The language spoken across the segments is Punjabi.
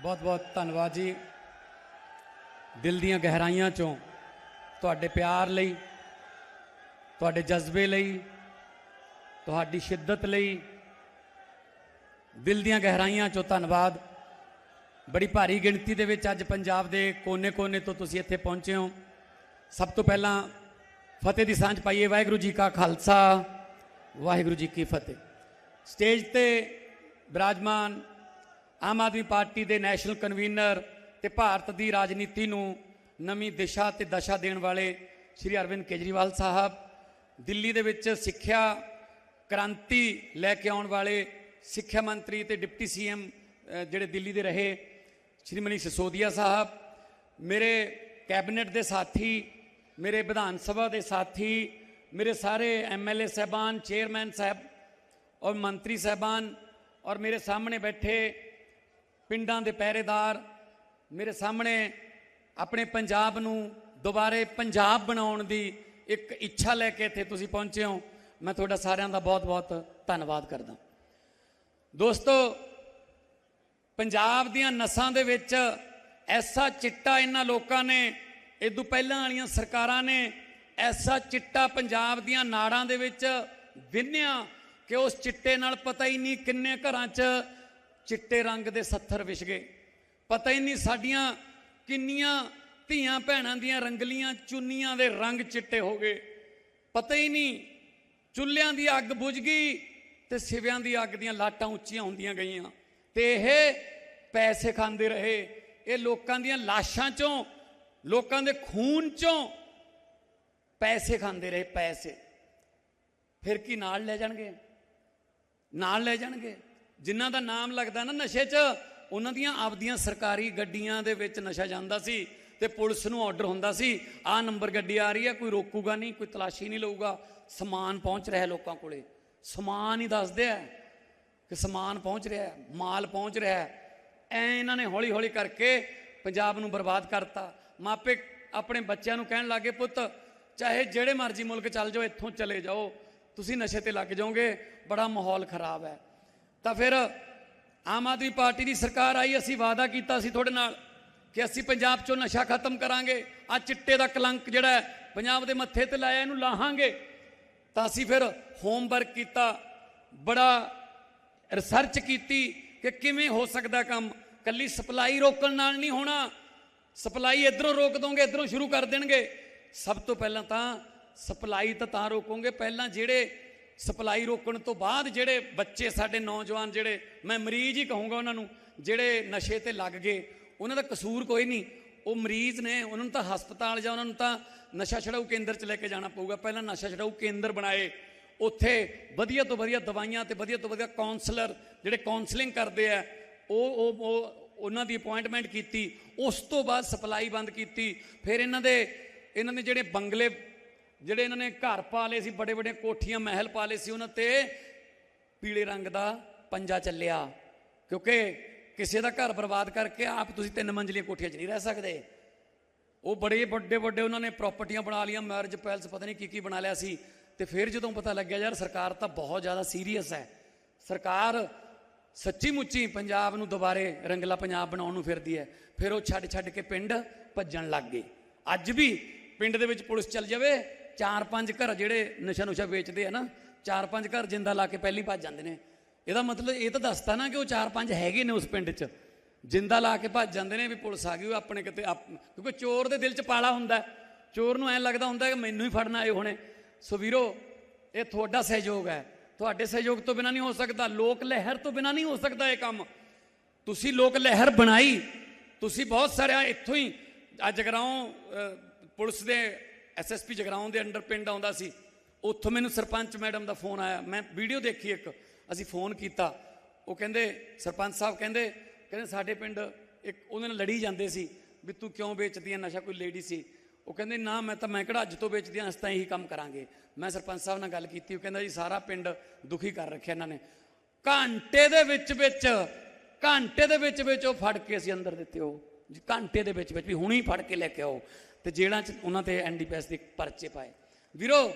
ਬਹੁਤ ਬਹੁਤ ਧੰਨਵਾਦ ਜੀ। ਦਿਲ ਦੀਆਂ ਗਹਿਰਾਈਆਂ ਚੋਂ ਤੁਹਾਡੇ ਪਿਆਰ ਲਈ, ਤੁਹਾਡੇ ਜਜ਼ਬੇ ਲਈ, ਤੁਹਾਡੀ ਸ਼ਿੱਦਤ ਲਈ ਦਿਲ ਦੀਆਂ ਗਹਿਰਾਈਆਂ ਚੋਂ ਧੰਨਵਾਦ। ਬੜੀ ਭਾਰੀ ਗਿਣਤੀ ਦੇ ਵਿੱਚ ਅੱਜ ਪੰਜਾਬ ਦੇ ਕੋਨੇ-ਕੋਨੇ ਤੋਂ ਤੁਸੀਂ ਇੱਥੇ ਪਹੁੰਚੇ ਹੋ। ਸਭ ਤੋਂ ਪਹਿਲਾਂ ਫਤਿਹ ਦੀ ਸਾਂਝ ਪਾਈਏ। ਵਾਹਿਗੁਰੂ ਜੀ ਕਾ ਖਾਲਸਾ, ਵਾਹਿਗੁਰੂ ਜੀ ਕੀ ਫਤਿਹ। ਸਟੇਜ ਤੇ ਬਿਰਾਜਮਾਨ ਆਮ ਆਦਮੀ ਪਾਰਟੀ ਦੇ ਨੈਸ਼ਨਲ ਕਨਵੀਨਰ ਤੇ ਭਾਰਤ ਦੀ ਰਾਜਨੀਤੀ ਨੂੰ ਨਵੀਂ ਦਿਸ਼ਾ ਤੇ ਦਸ਼ਾ ਦੇਣ ਵਾਲੇ ਸ਼੍ਰੀ ਅਰਵਿੰਦ ਕੇਜਰੀਵਾਲ ਸਾਹਿਬ, ਦਿੱਲੀ ਦੇ ਵਿੱਚ ਸਿੱਖਿਆ ਕ੍ਰਾਂਤੀ ਲੈ ਕੇ ਆਉਣ ਵਾਲੇ ਸਿੱਖਿਆ ਮੰਤਰੀ ਤੇ ਡਿਪਟੀ ਸੀਐਮ ਜਿਹੜੇ ਦਿੱਲੀ ਦੇ ਰਹੇ ਸ਼੍ਰੀ ਮਨੀਸ਼ ਸਿਸੋਦੀਆ ਸਾਹਿਬ, ਮੇਰੇ ਕੈਬਨਿਟ ਦੇ ਸਾਥੀ, ਮੇਰੇ ਵਿਧਾਨ ਸਭਾ ਦੇ ਸਾਥੀ, ਮੇਰੇ ਸਾਰੇ ਐਮਐਲਏ ਸਹਿਬਾਨ, ਚੇਅਰਮੈਨ ਸਾਹਿਬ ਔਰ ਮੰਤਰੀ ਸਹਿਬਾਨ ਔਰ ਮੇਰੇ ਸਾਹਮਣੇ ਬੈਠੇ ਪਿੰਡਾਂ ਦੇ ਪਹਿਰੇਦਾਰ ਮੇਰੇ ਸਾਹਮਣੇ ਆਪਣੇ ਪੰਜਾਬ ਨੂੰ ਦੁਬਾਰੇ ਪੰਜਾਬ ਬਣਾਉਣ ਦੀ ਇੱਕ ਇੱਛਾ ਲੈ ਕੇ ਇੱਥੇ ਤੁਸੀਂ ਪਹੁੰਚੇ ਹੋ। ਮੈਂ ਤੁਹਾਡਾ ਸਾਰਿਆਂ ਦਾ ਬਹੁਤ-ਬਹੁਤ ਧੰਨਵਾਦ ਕਰਦਾ। ਦੋਸਤੋ, ਪੰਜਾਬ ਦੀਆਂ ਨਸਾਂ ਦੇ ਵਿੱਚ ਐਸਾ ਚਿੱਟਾ ਇਹਨਾਂ ਲੋਕਾਂ ਨੇ ਇਦੋਂ ਪਹਿਲਾਂ ਵਾਲੀਆਂ ਸਰਕਾਰਾਂ ਨੇ, ਐਸਾ ਚਿੱਟਾ ਪੰਜਾਬ ਦੀਆਂ ਨਾੜਾਂ ਦੇ ਵਿੱਚ ਵਿੰਨਿਆ ਕਿ ਉਸ ਚਿੱਟੇ ਨਾਲ ਪਤਾ ਹੀ ਨਹੀਂ ਕਿੰਨੇ ਘਰਾਂ 'ਚ ਚਿੱਟੇ ਰੰਗ ਦੇ ਸੱਥਰ ਵਿਛ ਗਏ। ਪਤਾ ਹੀ ਨਹੀਂ ਸਾਡੀਆਂ ਕਿੰਨੀਆਂ ਧੀਆਂ ਭੈਣਾਂ ਦੀਆਂ ਰੰਗਲੀਆਂ ਚੁੰਨੀਆਂ ਦੇ ਰੰਗ ਚਿੱਟੇ ਹੋ ਗਏ। ਪਤਾ ਹੀ ਨਹੀਂ ਚੁੱਲ੍ਹਿਆਂ ਦੀ ਅੱਗ ਬੁਝ ਗਈ ਤੇ ਸਿਵਿਆਂ ਦੀ ਅੱਗ ਦੀਆਂ ਲਾਟਾਂ ਉੱਚੀਆਂ ਹੁੰਦੀਆਂ ਗਈਆਂ। ਤੇ ਇਹ ਪੈਸੇ ਖਾਂਦੇ ਰਹੇ। ਇਹ ਲੋਕਾਂ ਦੀਆਂ ਲਾਸ਼ਾਂ ਚੋਂ, ਲੋਕਾਂ ਦੇ ਖੂਨ ਚੋਂ ਪੈਸੇ ਖਾਂਦੇ ਰਹੇ, ਪੈਸੇ। ਫਿਰ ਕੀ ਨਾਲ ਲੈ ਜਾਣਗੇ? ਨਾਲ ਲੈ ਜਾਣਗੇ? ਜਿਨ੍ਹਾਂ ਦਾ ਨਾਮ ਲੱਗਦਾ ਨਾ ਨਸ਼ੇ 'ਚ, ਉਹਨਾਂ ਦੀਆਂ ਆਪਦੀਆਂ ਸਰਕਾਰੀ ਗੱਡੀਆਂ ਦੇ ਵਿੱਚ ਨਸ਼ਾ ਜਾਂਦਾ ਸੀ ਤੇ ਪੁਲਿਸ ਨੂੰ ਆਰਡਰ ਹੁੰਦਾ ਸੀ ਆਹ ਨੰਬਰ ਗੱਡੀ ਆ ਰਹੀ ਹੈ, ਕੋਈ ਰੋਕੂਗਾ ਨਹੀਂ, ਕੋਈ ਤਲਾਸ਼ੀ ਨਹੀਂ ਲਊਗਾ। ਸਮਾਨ ਪਹੁੰਚ ਰਿਹਾ ਲੋਕਾਂ ਕੋਲੇ। ਸਮਾਨ ਹੀ ਦੱਸਦੇ ਆ ਕਿ ਸਮਾਨ ਪਹੁੰਚ ਰਿਹਾ ਮਾਲ ਪਹੁੰਚ ਰਿਹਾ ਹੈ। ਐ ਇਹਨਾਂ ਨੇ ਹੌਲੀ ਹੌਲੀ ਕਰਕੇ ਪੰਜਾਬ ਨੂੰ ਬਰਬਾਦ ਕਰਤਾ। ਮਾਪੇ ਆਪਣੇ ਬੱਚਿਆਂ ਨੂੰ ਕਹਿਣ ਲੱਗੇ ਪੁੱਤ, ਚਾਹੇ ਜਿਹੜੇ ਮਰਜ਼ੀ ਮੁਲਕ ਚੱਲ ਜਾਓ, ਇੱਥੋਂ ਚਲੇ ਜਾਓ। ਤੁਸੀਂ ਨਸ਼ੇ ਤੇ ਲੱਗ ਜਾਓਗੇ, ਬੜਾ ਮਾਹੌਲ ਖਰਾਬ ਹੈ। ਤਾਂ ਫਿਰ ਆਮ ਆਦਮੀ ਪਾਰਟੀ ਦੀ ਸਰਕਾਰ ਆਈ, ਅਸੀਂ ਵਾਅਦਾ ਕੀਤਾ ਸੀ ਤੁਹਾਡੇ ਨਾਲ ਕਿ ਅਸੀਂ ਪੰਜਾਬ ਚੋਂ ਨਸ਼ਾ ਖਤਮ ਕਰਾਂਗੇ। ਆ ਚਿੱਟੇ ਦਾ ਕਲੰਕ ਜਿਹੜਾ ਪੰਜਾਬ ਦੇ ਮੱਥੇ ਤੇ ਲਾਇਆ, ਇਹਨੂੰ ਲਾਹਾਂਗੇ। ਤਾਂ ਅਸੀਂ ਫਿਰ ਹੋਮਵਰਕ ਕੀਤਾ, ਬੜਾ ਰਿਸਰਚ ਕੀਤੀ ਕਿ ਕਿਵੇਂ ਹੋ ਸਕਦਾ ਕੰਮ। ਕੱਲੀ ਸਪਲਾਈ ਰੋਕਣ ਨਾਲ ਨਹੀਂ ਹੋਣਾ। ਸਪਲਾਈ ਇਧਰੋਂ ਰੋਕ ਦੋਗੇ, ਇਧਰੋਂ ਸ਼ੁਰੂ ਕਰ ਦੇਣਗੇ। ਸਭ ਤੋਂ ਪਹਿਲਾਂ ਤਾਂ ਸਪਲਾਈ ਤਾਂ ਤਾਂ ਰੋਕੋਗੇ। ਪਹਿਲਾਂ ਜਿਹੜੇ ਸਪਲਾਈ ਰੋਕਣ ਤੋਂ ਬਾਅਦ ਜਿਹੜੇ ਬੱਚੇ ਸਾਡੇ ਨੌਜਵਾਨ ਜਿਹੜੇ, ਮੈਂ ਮਰੀਜ਼ ਹੀ ਕਹੂੰਗਾ ਉਹਨਾਂ ਨੂੰ, ਜਿਹੜੇ ਨਸ਼ੇ ਤੇ ਲੱਗ ਗਏ, ਉਹਨਾਂ ਦਾ ਕਸੂਰ ਕੋਈ ਨਹੀਂ। ਉਹ ਮਰੀਜ਼ ਨੇ, ਉਹਨਾਂ ਨੂੰ ਤਾਂ ਹਸਪਤਾਲ ਜਾਂ ਉਹਨਾਂ ਨੂੰ ਤਾਂ ਨਸ਼ਾ ਛਡਾਊ ਕੇਂਦਰ 'ਚ ਲੈ ਕੇ ਜਾਣਾ ਪਊਗਾ। ਪਹਿਲਾਂ ਨਸ਼ਾ ਛਡਾਊ ਕੇਂਦਰ ਬਣਾਏ। ਉੱਥੇ ਵਧੀਆ ਤੋਂ ਵਧੀਆ ਦਵਾਈਆਂ ਤੇ ਵਧੀਆ ਤੋਂ ਵਧੀਆ ਕਾਉਂਸਲਰ ਜਿਹੜੇ ਕਾਉਂਸਲਿੰਗ ਕਰਦੇ ਆ, ਉਹ ਉਹ ਉਹਨਾਂ ਦੀ ਅਪਾਇੰਟਮੈਂਟ ਕੀਤੀ। ਉਸ ਤੋਂ ਬਾਅਦ ਸਪਲਾਈ ਬੰਦ ਕੀਤੀ। ਫਿਰ ਇਹਨਾਂ ਦੇ ਇਹਨਾਂ ਦੇ ਜਿਹੜੇ ਬੰਗਲੇ ਜਿਹੜੇ ਇਹਨਾਂ ਨੇ ਘਰ ਪਾ ਲਏ ਸੀ, ਬੜੇ ਬੜੇ ਕੋਠੀਆਂ, ਮਹਿਲ ਪਾ ਲਏ ਸੀ, ਉਹਨਾਂ ਤੇ ਪੀਲੇ ਰੰਗ ਦਾ ਪੰਜਾ ਚੱਲਿਆ। ਕਿਉਂਕਿ ਕਿਸੇ ਦਾ ਘਰ ਬਰਬਾਦ ਕਰਕੇ ਆਪ ਤੁਸੀਂ ਤਿੰਨ ਮੰਜ਼ਲੀਆਂ ਕੋਠੀਆਂ 'ਚ ਨਹੀਂ ਰਹਿ ਸਕਦੇ। ਉਹ ਬੜੇ ਵੱਡੇ ਵੱਡੇ ਉਹਨਾਂ ਨੇ ਪ੍ਰਾਪਰਟੀਆਂ ਬਣਾ ਲਈਆਂ ਮੈਰਿਜ ਪੈਲਸ ਪਤਾ ਨਹੀਂ ਕੀ ਕੀ ਬਣਾ ਲਿਆ ਸੀ। ਤੇ ਫਿਰ ਜਦੋਂ ਪਤਾ ਲੱਗਿਆ, ਯਾਰ ਸਰਕਾਰ ਤਾਂ ਬਹੁਤ ਜ਼ਿਆਦਾ ਸੀਰੀਅਸ ਹੈ। ਸਰਕਾਰ ਸੱਚੀ ਮੁੱਚੀ ਪੰਜਾਬ ਨੂੰ ਦੁਬਾਰੇ ਰੰਗਲਾ ਪੰਜਾਬ ਬਣਾਉਣ ਨੂੰ ਫਿਰਦੀ ਹੈ। ਫਿਰ ਉਹ ਛੱਡ ਛੱਡ ਕੇ ਪਿੰਡ ਭੱਜਣ ਲੱਗ ਗਏ। ਅੱਜ ਵੀ ਪਿੰਡ ਦੇ ਵਿੱਚ ਪੁਲਿਸ ਚੱਲ ਜਾਵੇ ਚਾਰ ਪੰਜ ਘਰ ਜਿਹੜੇ ਨਸ਼ਾ ਨੁਸ਼ਾ ਵੇਚਦੇ ਆ ਨਾ ਚਾਰ ਪੰਜ ਘਰ ਜਿੰਦਾ ਲਾ ਕੇ ਪਹਿਲੀ ਭੱਜ ਜਾਂਦੇ ਨੇ। ਇਹਦਾ ਮਤਲਬ ਇਹ ਤਾਂ ਦੱਸਦਾ ਨਾ ਕਿ ਉਹ ਚਾਰ ਪੰਜ ਹੈਗੇ ਨੇ ਉਸ ਪਿੰਡ 'ਚ। ਜਿੰਦਾ ਲਾ ਕੇ ਭੱਜ ਜਾਂਦੇ ਨੇ ਵੀ ਪੁਲਿਸ ਆ ਗਈ, ਉਹ ਆਪਣੇ ਕਿਤੇ ਆਪ- ਕਿਉਂਕਿ ਚੋਰ ਦੇ ਦਿਲ 'ਚ ਪਾਲਾ ਹੁੰਦਾ ਚੋਰ ਨੂੰ ਐਂ ਲੱਗਦਾ ਹੁੰਦਾ ਕਿ ਮੈਨੂੰ ਹੀ ਫੜਨਾ ਆਏ ਹੋਣੇ। ਸੋ ਵੀਰੋ, ਇਹ ਤੁਹਾਡਾ ਸਹਿਯੋਗ ਹੈ। ਤੁਹਾਡੇ ਸਹਿਯੋਗ ਤੋਂ ਬਿਨਾ ਨਹੀਂ ਹੋ ਸਕਦਾ। ਲੋਕ ਲਹਿਰ ਤੋਂ ਬਿਨਾ ਨਹੀਂ ਹੋ ਸਕਦਾ ਇਹ ਕੰਮ। ਤੁਸੀਂ ਲੋਕ ਲਹਿਰ ਬਣਾਈ। ਤੁਸੀਂ ਬਹੁਤ ਸਾਰਿਆਂ ਇੱਥੋਂ ਹੀ, ਅੱਜ ਜਗਰਾਉਂ ਪੁਲਿਸ ਦੇ ਐਸਐਸਪੀ ਜਗਰਾਉਂ ਦੇ ਅੰਡਰ ਪਿੰਡ ਆਉਂਦਾ ਸੀ। ਉੱਥੋਂ ਮੈਨੂੰ ਸਰਪੰਚ ਮੈਡਮ ਦਾ ਫੋਨ ਆਇਆ। ਮੈਂ ਵੀਡੀਓ ਦੇਖੀ ਇੱਕ। ਅਸੀਂ ਫੋਨ ਕੀਤਾ। ਉਹ ਕਹਿੰਦੇ, ਸਰਪੰਚ ਸਾਹਿਬ ਕਹਿੰਦੇ ਕਹਿੰਦੇ ਸਾਡੇ ਪਿੰਡ ਇੱਕ ਉਹਦੇ ਨਾਲ ਲੜੀ ਜਾਂਦੇ ਸੀ ਵੀ ਤੂੰ ਕਿਉਂ ਵੇਚਦੀ ਹੈ ਨਸ਼ਾ ਕੋਈ ਲੇਡੀ ਸੀ। ਉਹ ਕਹਿੰਦੇ, ਨਾ ਮੈਂ ਤਾਂ, ਮੈਂ ਕਿਹੜਾ ਅੱਜ ਤੋਂ ਵੇਚਦੀ ਹਾਂ ਅਸੀਂ ਤਾਂ ਇਹੀ ਕੰਮ ਕਰਾਂਗੇ। ਮੈਂ ਸਰਪੰਚ ਸਾਹਿਬ ਨਾਲ ਗੱਲ ਕੀਤੀ। ਉਹ ਕਹਿੰਦਾ ਜੀ, ਸਾਰਾ ਪਿੰਡ ਦੁਖੀ ਕਰ ਰੱਖਿਆ ਇਹਨਾਂ ਨੇ। ਘੰਟੇ ਦੇ ਵਿੱਚ ਵਿੱਚ, ਘੰਟੇ ਦੇ ਵਿੱਚ ਵਿੱਚ ਉਹ ਫੜ ਕੇ ਅਸੀਂ ਅੰਦਰ ਦਿੱਤੇ ਉਹ। ਜੀ ਘੰਟੇ ਦੇ ਵਿੱਚ ਵਿੱਚ ਵੀ ਹੁਣੀ ਫੜ ਕੇ ਲੈ ਕੇ ਆਓ। ਤੇ ਜੇਲ੍ਹਾਂ 'ਚ ਉਹਨਾਂ ਤੇ ਐਨਡੀਪੀਐਸ ਦੇ ਪਰਚੇ ਪਾਏ। ਵੀਰੋ,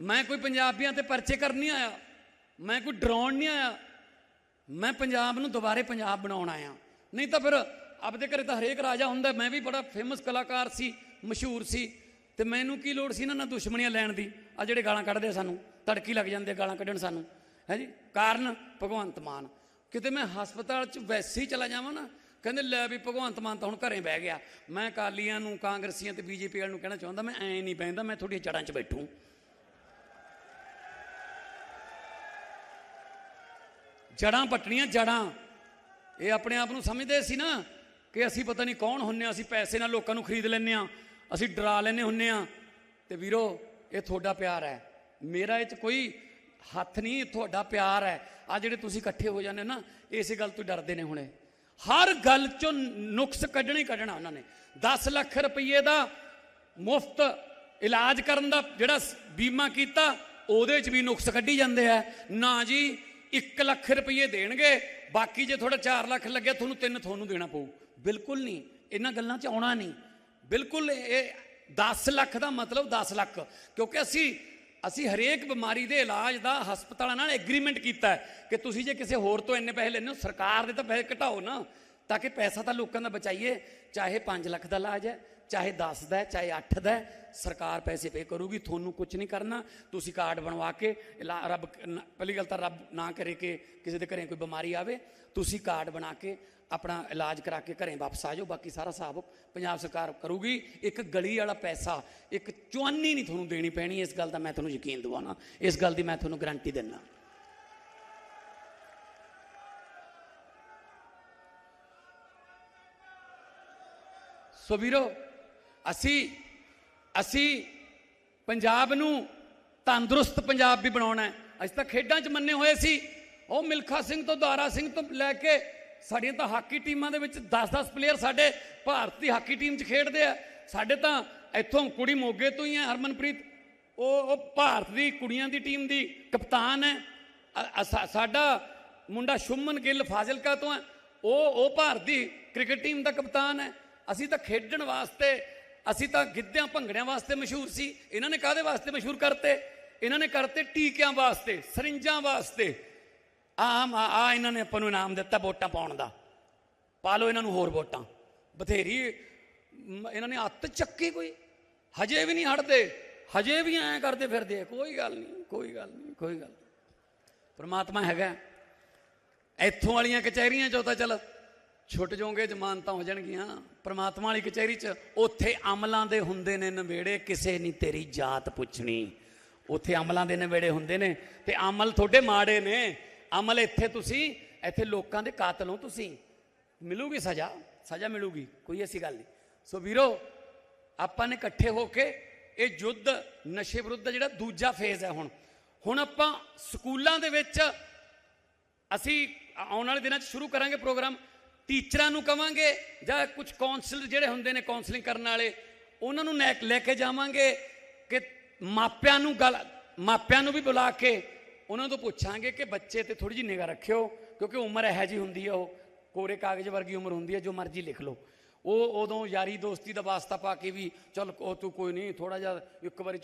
ਮੈਂ ਕੋਈ ਪੰਜਾਬੀਆਂ ਤੇ ਪਰਚੇ ਕਰਨ ਨਹੀਂ ਆਇਆ। ਮੈਂ ਕੋਈ ਡਰਾਉਣ ਨਹੀਂ ਆਇਆ। ਮੈਂ ਪੰਜਾਬ ਨੂੰ ਦੁਬਾਰੇ ਪੰਜਾਬ ਬਣਾਉਣ ਆਇਆ। ਨਹੀਂ ਤਾਂ ਫਿਰ ਆਪਦੇ ਘਰੇ ਤਾਂ ਹਰੇਕ ਰਾਜਾ ਹੁੰਦਾ। ਮੈਂ ਵੀ ਬੜਾ ਫੇਮਸ ਕਲਾਕਾਰ ਸੀ, ਮਸ਼ਹੂਰ ਸੀ। ਤੇ ਮੈਨੂੰ ਕੀ ਲੋੜ ਸੀ ਇਹਨਾਂ ਨਾਲ ਦੁਸ਼ਮਣੀਆਂ ਲੈਣ ਦੀ? ਆ ਜਿਹੜੇ ਗਾਲਾਂ ਕੱਢਦੇ ਆ ਸਾਨੂੰ ਤੜਕੀ ਲੱਗ ਜਾਂਦੇ ਆ ਗਾਲਾਂ ਕੱਢਣ ਸਾਨੂੰ। ਹੈ ਜੀ? ਕਾਰਨ ਭਗਵੰਤ ਮਾਨ। ਕਿਤੇ ਮੈਂ ਹਸਪਤਾਲ 'ਚ ਵੈਸੇ ਹੀ ਚਲਾ ਜਾਵਾਂ ਨਾ ਕਹਿੰਦੇ ਲੈ ਵੀ ਭਗਵੰਤ ਮਾਨ ਤਾਂ ਹੁਣ ਘਰੇ ਬਹਿ ਗਿਆ। ਮੈਂ ਕਾਲੀਆਂ ਨੂੰ, ਕਾਂਗਰਸੀਆਂ ਤੇ ਬੀਜੇਪੀ ਵਾਲਿਆਂ ਨੂੰ ਕਹਿਣਾ ਚਾਹੁੰਦਾ, ਮੈਂ ਐ ਨਹੀਂ ਬਹਿੰਦਾ, ਮੈਂ ਤੁਹਾਡੀਆਂ ਜੜਾਂ 'ਚ ਬੈਠੂ। ਜੜਾਂ ਪੱਟਣੀਆਂ ਜੜਾਂ ਇਹ ਆਪਣੇ ਆਪ ਨੂੰ ਸਮਝਦੇ ਸੀ ਨਾ ਕਿ ਅਸੀਂ ਪਤਾ ਨਹੀਂ ਕੌਣ ਹੁੰਨੇ ਆ, ਅਸੀਂ ਪੈਸੇ ਨਾਲ ਲੋਕਾਂ ਨੂੰ ਖਰੀਦ ਲੈਂਦੇ ਆ, ਅਸੀਂ ਡਰਾ ਲੈਂਦੇ ਹੁੰਨੇ ਆ। ਤੇ ਵੀਰੋ, ਇਹ ਤੁਹਾਡਾ ਪਿਆਰ ਹੈ। ਮੇਰਾ ਇਹ ਚ ਕੋਈ ਹੱਥ ਨਹੀਂ ਤੁਹਾਡਾ ਪਿਆਰ ਹੈ। ਆ ਜਿਹੜੇ ਤੁਸੀਂ ਇਕੱਠੇ ਹੋ ਜਾਂਦੇ ਹੋ ਨਾ, ਇਸੇ ਗੱਲ ਤੋਂ ਡਰਦੇ ਨੇ ਹੁਣੇ। ਹਰ ਗੱਲ ਚੋਂ ਨੁਕਸ ਕੱਢਣਾ ਕੱਢਣਾ ਉਹਨਾਂ ਨੇ। 10 ਲੱਖ ਰੁਪਏ ਦਾ ਮੁਫਤ ਇਲਾਜ ਕਰਨ ਦਾ ਜਿਹੜਾ ਬੀਮਾ ਕੀਤਾ, ਉਹਦੇ 'ਚ ਵੀ ਨੁਕਸ ਕੱਢੀ ਜਾਂਦੇ ਆ। ਨਾ ਜੀ 1 ਲੱਖ ਰੁਪਏ ਦੇਣਗੇ, ਬਾਕੀ ਜੇ ਤੁਹਾਡਾ 4 ਲੱਖ ਲੱਗਿਆ, ਤੁਹਾਨੂੰ ਤਿੰਨ ਤੁਹਾਨੂੰ ਦੇਣਾ ਪਊ। ਬਿਲਕੁਲ ਨਹੀਂ। ਇਹਨਾਂ ਗੱਲਾਂ 'ਚ ਆਉਣਾ ਨਹੀਂ। ਬਿਲਕੁਲ ਇਹ 10 ਲੱਖ ਦਾ ਮਤਲਬ 10 ਲੱਖ, ਕਿਉਂਕਿ ਅਸੀਂ ਅਸੀਂ ਹਰੇਕ ਬਿਮਾਰੀ ਦੇ ਇਲਾਜ ਦਾ ਹਸਪਤਾਲਾਂ ਨਾਲ ਐਗਰੀਮੈਂਟ ਕੀਤਾ ਕਿ ਤੁਸੀਂ ਜੇ ਕਿਸੇ ਹੋਰ ਤੋਂ ਇੰਨੇ ਪੈਸੇ ਲੈਣੇ ਹੋ, ਸਰਕਾਰ ਦੇ ਤਾਂ ਪੈਸੇ ਘਟਾਓ ਨਾ, ਤਾਂ ਕਿ ਪੈਸਾ ਤਾਂ ਲੋਕਾਂ ਦਾ ਬਚਾਈਏ, ਚਾਹੇ 5 ਲੱਖ ਦਾ ਇਲਾਜ ਹੈ ਚਾਹੇ 10 ਦਾ ਚਾਹੇ 8 ਦਾ ਸਰਕਾਰ ਪੈਸੇ ਪੇ ਕਰੂਗੀ, ਤੁਹਾਨੂੰ ਕੁਝ ਨਹੀਂ ਕਰਨਾ। ਤੁਸੀਂ ਕਾਰਡ ਬਣਵਾ ਕੇ ਇਲਾ- ਰੱਬ ਪਹਿਲੀ ਗੱਲ ਤਾਂ ਰੱਬ ਨਾ ਕਰੇ ਕਿ ਕਿਸੇ ਦੇ ਘਰੇ ਕੋਈ ਬਿਮਾਰੀ ਆਵੇ, ਤੁਸੀਂ ਕਾਰਡ ਬਣਾ ਕੇ ਆਪਣਾ ਇਲਾਜ ਕਰਾ ਕੇ ਘਰੇ ਵਾਪਸ ਆ ਜਾਓ, ਬਾਕੀ ਸਾਰਾ ਹਿਸਾਬ ਪੰਜਾਬ ਸਰਕਾਰ ਕਰੂਗੀ। ਇੱਕ ਗਲੀ ਵਾਲਾ ਪੈਸਾ, ਇੱਕ ਚੁਆਨੀ ਨਹੀਂ ਤੁਹਾਨੂੰ ਦੇਣੀ ਪੈਣੀ, ਇਸ ਗੱਲ ਦਾ ਮੈਂ ਤੁਹਾਨੂੰ ਯਕੀਨ ਦਿਵਾਉਣਾ। ਇਸ ਗੱਲ ਦੀ ਮੈਂ ਤੁਹਾਨੂੰ ਗਾਰੰਟੀ ਦਿੰਦਾ। ਸੋ ਵੀਰੋ ਅਸੀਂ ਅਸੀਂ ਪੰਜਾਬ ਨੂੰ ਤੰਦਰੁਸਤ ਪੰਜਾਬ ਵੀ ਬਣਾਉਣਾ ਹੈ। ਅਸੀਂ ਤਾਂ ਖੇਡਾਂ 'ਚ ਮੰਨੇ ਹੋਏ ਸੀ। ਉਹ ਮਿਲਖਾ ਸਿੰਘ ਤੋਂ ਦਾਰਾ ਸਿੰਘ ਤੋਂ ਲੈ ਕੇ ਸਾਡੀਆਂ ਤਾਂ ਹਾਕੀ ਟੀਮਾਂ ਦੇ ਵਿੱਚ 10-10 ਪਲੇਅਰ ਸਾਡੇ ਭਾਰਤੀ ਹਾਕੀ ਟੀਮ 'ਚ ਖੇਡਦੇ ਆ। ਸਾਡੇ ਤਾਂ ਇੱਥੋਂ ਕੁੜੀ ਮੋਗੇ ਤੋਂ ਹੀ ਹੈ ਹਰਮਨਪ੍ਰੀਤ। ਉਹ ਉਹ ਭਾਰਤ ਦੀ ਕੁੜੀਆਂ ਦੀ ਟੀਮ ਦੀ ਕਪਤਾਨ ਹੈ। ਸਾਡਾ ਮੁੰਡਾ ਸ਼ੁਮਨ ਗਿੱਲ ਫਾਜ਼ਿਲਕਾ ਤੋਂ ਹੈ ਉਹ ਉਹ ਭਾਰਤ ਦੀ ਕ੍ਰਿਕਟ ਟੀਮ ਦਾ ਕਪਤਾਨ ਹੈ। ਅਸੀਂ ਤਾਂ ਖੇਡਣ ਵਾਸਤੇ ਅਸੀਂ ਤਾਂ ਗਿੱਧਿਆਂ ਭੰਗੜਿਆਂ ਵਾਸਤੇ ਮਸ਼ਹੂਰ ਸੀ। ਇਹਨਾਂ ਨੇ ਕਾਦੇ ਵਾਸਤੇ ਮਸ਼ਹੂਰ ਕਰਤੇ? ਇਹਨਾਂ ਨੇ ਕਰਤੇ ਟੀਕਿਆਂ ਵਾਸਤੇ, ਸਰਿੰਜਾਂ ਵਾਸਤੇ। ਆਮ ਆ ਇਹਨਾਂ ਨੇ ਆਪਾਂ ਨੂੰ ਇਨਾਮ ਦਿੱਤਾ ਵੋਟਾਂ ਪਾਉਣ ਦਾ। ਪਾ ਲਓ ਇਹਨਾਂ ਨੂੰ ਹੋਰ ਵੋਟਾਂ। ਬਥੇਰੀ ਇਹਨਾਂ ਨੇ ਹੱਥ ਚੱਕੀ ਕੋਈ। ਹਜੇ ਵੀ ਨਹੀਂ ਹਟਦੇ। ਹਜੇ ਵੀ ਐਂ ਕਰਦੇ ਫਿਰਦੇ ਆ। ਕੋਈ ਗੱਲ ਨਹੀਂ, ਕੋਈ ਗੱਲ ਨਹੀਂ, ਕੋਈ ਗੱਲ ਨਹੀਂ। ਪ੍ਰਮਾਤਮਾ ਹੈਗਾ। ਇੱਥੋਂ ਵਾਲੀਆਂ ਕਚਹਿਰੀਆਂ ਚੋਂ ਤਾਂ ਚੱਲ ਛੁੱਟ ਜਾਓਗੇ, ਜ਼ਮਾਨਤਾਂ ਹੋ ਜਾਣਗੀਆਂ। ਪ੍ਰਮਾਤਮਾ ਵਾਲੀ ਕਚਹਿਰੀ 'ਚ ਉੱਥੇ ਅਮਲਾਂ ਦੇ ਹੁੰਦੇ ਨੇ ਨਵੇੜੇ, ਕਿਸੇ ਨਹੀਂ ਤੇਰੀ ਜਾਤ ਪੁੱਛਣੀ। ਉੱਥੇ ਅਮਲਾਂ ਦੇ ਨਵੇੜੇ ਹੁੰਦੇ ਨੇ ਤੇ ਅਮਲ ਤੁਹਾਡੇ ਮਾੜੇ ਨੇ। ਅਮਲ ਇੱਥੇ ਤੁਸੀਂ, ਇੱਥੇ ਲੋਕਾਂ ਦੇ ਕਾਤਲ ਹੋ ਤੁਸੀਂ। ਮਿਲੂਗੀ ਸਜ਼ਾ ਸਜ਼ਾ ਮਿਲੂਗੀ, ਕੋਈ ਐਸੀ ਗੱਲ ਨਹੀਂ। ਸੋ ਵੀਰੋ, ਆਪਾਂ ਨੇ ਇਕੱਠੇ ਹੋ ਕੇ ਇਹ ਯੁੱਧ ਨਸ਼ੇ ਵਿਰੁੱਧ ਜਿਹੜਾ ਦੂਜਾ ਫੇਜ਼ ਹੈ ਹੁਣ। ਹੁਣ ਆਪਾਂ ਸਕੂਲਾਂ ਦੇ ਵਿੱਚ ਅਸੀਂ ਆਉਣ ਵਾਲੇ ਦਿਨਾਂ 'ਚ ਸ਼ੁਰੂ ਕਰਾਂਗੇ ਪ੍ਰੋਗਰਾਮ। ਟੀਚਰਾਂ ਨੂੰ ਕਵਾਂਗੇ ਜਾਂ ਕੁਝ ਕਾਉਂਸਲਰ ਜਿਹੜੇ ਹੁੰਦੇ ਨੇ ਕਾਉਂਸਲਿੰਗ ਕਰਨ ਵਾਲੇ, ਉਹਨਾਂ ਨੂੰ ਲੈ- ਲੈ ਕੇ ਜਾਵਾਂਗੇ ਕਿ ਮਾਪਿਆਂ ਨੂੰ ਗੱਲ ਮਾਪਿਆਂ ਨੂੰ ਵੀ ਬੁਲਾ ਕੇ ਉਹਨਾਂ ਤੋਂ ਪੁੱਛਾਂਗੇ ਕਿ ਬੱਚੇ ਤੇ ਥੋੜੀ ਜਿਹੀ ਨਿਗਾਹ ਰੱਖਿਓ, ਕਿਉਂਕਿ ਉਮਰ ਇਹੋ ਜੀ ਹੁੰਦੀ ਹੈ ਉਹ ਕੋਰੇ ਕਾਗਜ਼ ਵਰਗੀ ਉਮਰ ਹੁੰਦੀ ਹੈ ਜੋ ਮਰਜ਼ੀ ਲਿਖ ਲਓ। ਉਹ ਉਦੋਂ ਯਾਰੀ ਦੋਸਤੀ ਦਾ ਵਾਸਤਾ ਪਾ ਕੇ ਵੀ, ਚਲ ਉਹ ਤੂੰ ਕੋਈ ਨਹੀਂ ਥੋੜਾ ਜਿਹਾ ਇੱਕ ਵਾਰੀ ਚ